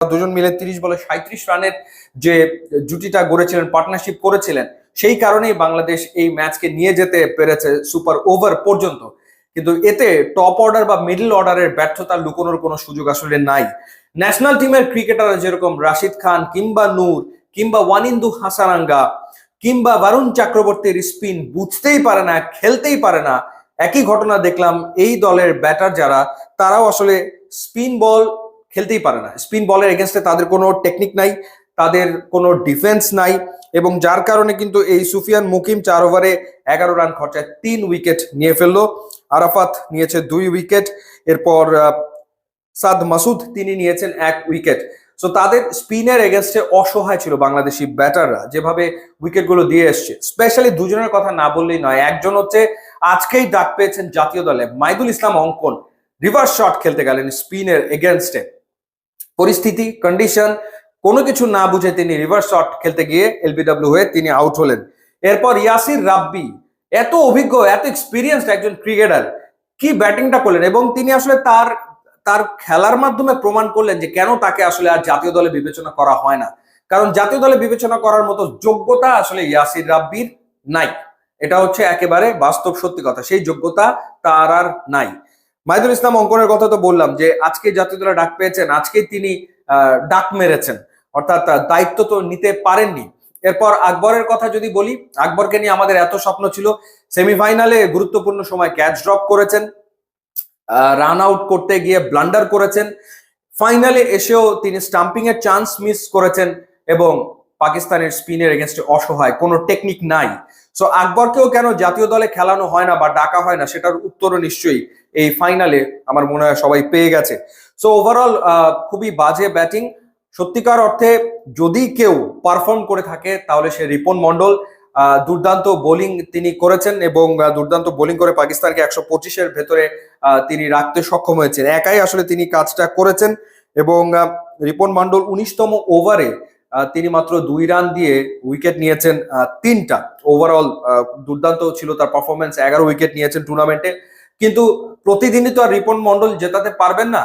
দুজন মিলে তিরিশ বলে সাঁত্রিশ রানের যে জুটিটা গড়েছিলেন পার্টনারশিপ করেছিলেন, সেই কারণেই বাংলাদেশ এই ম্যাচকে নিয়ে যেতে পেরেছে সুপার ওভার পর্যন্ত। কিন্তু এতে টপ অর্ডার বা মিডল অর্ডারের ব্যর্থতা লুকোনোর কোনো সুযোগ আসলে নাই। ন্যাশনাল টিমের ক্রিকেটার যেরকম রাশিদ খান, কিংবা নূর, কিংবা ওয়ানিন্দু হাসারাঙ্গা, কিংবা বারুণ চক্রবর্তীর স্পিন বুঝতেই পারে না, খেলতেই পারে না। একই ঘটনা দেখলাম এই দলের ব্যাটার যারা, তারাও আসলে স্পিন বল খেলতেই পারে না। স্পিন বলের এগেনস্টে তাদের কোনো টেকনিক নাই, তাদের কোনো ডিফেন্স নাই এবং যার কারণে কিন্তু এই সুফিয়ান মুকিম চার ওভারে এগারো রান খরচায় তিন উইকেট নিয়ে ফেলল। আরাফাত নিয়েছে দুই উইকেট এরপর সাদ মাসুদ তিনি নিয়েছেন এক উইকেট সো তাদের স্পিনের এগেনস্টে অসহায় ছিল বাংলাদেশি ব্যাটাররা, যেভাবে উইকেটগুলো দিয়ে এসছে। স্পেশালি দুজনের কথা না বললেই নয়, একজন হচ্ছে আজকেই ডাক পেয়েছেন জাতীয় দলে, মাইদুল ইসলাম অঙ্কন। রিভার্স শট খেলতে গেলেন স্পিনের এগেনস্টে পরিস্থিতি কন্ডিশন কোনো কিছু না বুঝে তিনি রিভার্স শট খেলতে গিয়ে এলবিডব্লিউ হয়ে তিনি আউট হলেন। এরপর ইয়াসির রাব্বি, এত অভিজ্ঞ, এত এক্সপিরিয়েন্সড একজন ক্রিকেটার কি ব্যাটিংটা করলেন এবং তিনি আসলে তার তার খেলার মাধ্যমে প্রমাণ করলেন যে কেন তাকে আসলে আর জাতীয় দলে বিবেচনা করা হয় না। কারণ জাতীয় দলে বিবেচনা করার মতো যোগ্যতা আসলে ইয়াসির রাব্বির নাই। এটা হচ্ছে একেবারে বাস্তব সত্যি কথা, সেই যোগ্যতা তার আর নাই। মাইদুল ইসলাম অঙ্কনের কথা তো বললাম যে আজকে জাতীয় দলে ডাক পেয়েছেন, আজকে তিনি ডাক মেরেছেন। অর্থাৎ দায়িত্ব তো নিতে পারেননি। এরপর আকবরের কথা যদি বলি, আকবরকে নিয়ে আমাদের এত স্বপ্ন ছিল, সেমিফাইনালে গুরুত্বপূর্ণ সময় ক্যাচ ড্রপ করেছেন রান আউট করতে গিয়ে ব্লান্ডার করেছেন, ফাইনালে এসেও তিনি স্টাম্পিং এর চান্স মিস করেছেন এবং পাকিস্তানের স্পিনের এগেনস্টে অসহায়, কোনো টেকনিক নাই। সো আকবরকেও কেন জাতীয় দলে খেলানো হয় না বা ডাকা হয় না, সেটার উত্তরও নিশ্চয়ই এই ফাইনালে আমার মনে হয় সবাই পেয়ে গেছে। সো ওভারঅল খুবই বাজে ব্যাটিং সত্যিকার অর্থে যদি কেউ পারফর্ম করে থাকে, তাহলে সে রিপন মন্ডল দুর্দান্ত বোলিং তিনি করেছেন এবং দুর্দান্ত বোলিং করে পাকিস্তানকে একশো পঁচিশের ভেতরে তিনি রাখতে সক্ষম হয়েছেন। একাই আসলে তিনি কাজটা করেছেন এবং রিপন মন্ডল উনিশতম ওভারে তিনি মাত্র দুই রান দিয়ে উইকেট নিয়েছেন তিনটা। ওভারঅল দুর্দান্ত ছিল তার পারফরমেন্স এগারো উইকেট নিয়েছেন টুর্নামেন্টে কিন্তু প্রতিদিনই তো আর রিপন মন্ডল জেতাতে পারবেন না।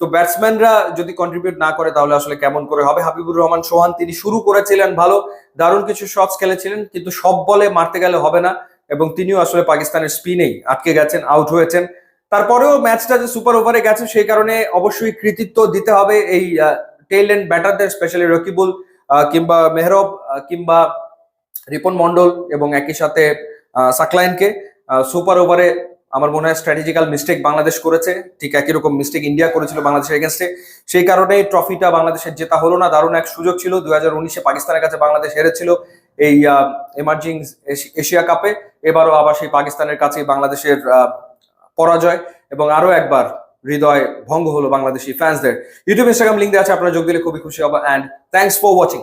তো ব্যাটসম্যানরা যদি কন্ট্রিবিউট না করে, তাহলে আসলে কেমন করে হবে? হাবিবুর রহমান সোহান, তিনি শুরু করেছিলেন ভালো, দারুণ কিছু শটস খেলেছিলেন, কিন্তু সব বলে মারতে গেলে হবে না। এবং তিনিও আসলে পাকিস্তানের স্পিনেই আটকে গেছেন আউট হয়েছেন। তারপরেও ম্যাচটা যে সুপার ওভারে গেছে, সেই কারণে অবশ্যই কৃতিত্ব দিতে হবে এই টেইল এন্ড ব্যাটারদের, স্পেশালি রকিবুল কিংবা মেহরব কিংবা রিপন মন্ডল এবং একই সাথে সাকলাইনকে। সুপার ওভারে আমার মনে হয় স্ট্র্যাটেজিক্যাল মিস্টেক বাংলাদেশ করেছে। ঠিক একই রকম মিস্টেক ইন্ডিয়া করেছিল বাংলাদেশের এগেনস্টে সেই কারণে ট্রফিটা বাংলাদেশের জেতা হলো না। দারুণ এক সুযোগ ছিল। দুই হাজার উনিশে পাকিস্তানের কাছে বাংলাদেশ হেরেছিল এই এমার্জিং এশিয়া কাপে এবারও আবার সেই পাকিস্তানের কাছে বাংলাদেশের পরাজয়। এবং আরও একবার হৃদয় ভঙ্গ হলো বাংলাদেশি ফ্যান্সদের ইউটিউব ইনস্টাগ্রাম লিঙ্ক দেওয়া আছে, আপনারা যোগ দিলে খুবই খুশি হব অ্যান্ড থ্যাংকস ফর ওয়াচিং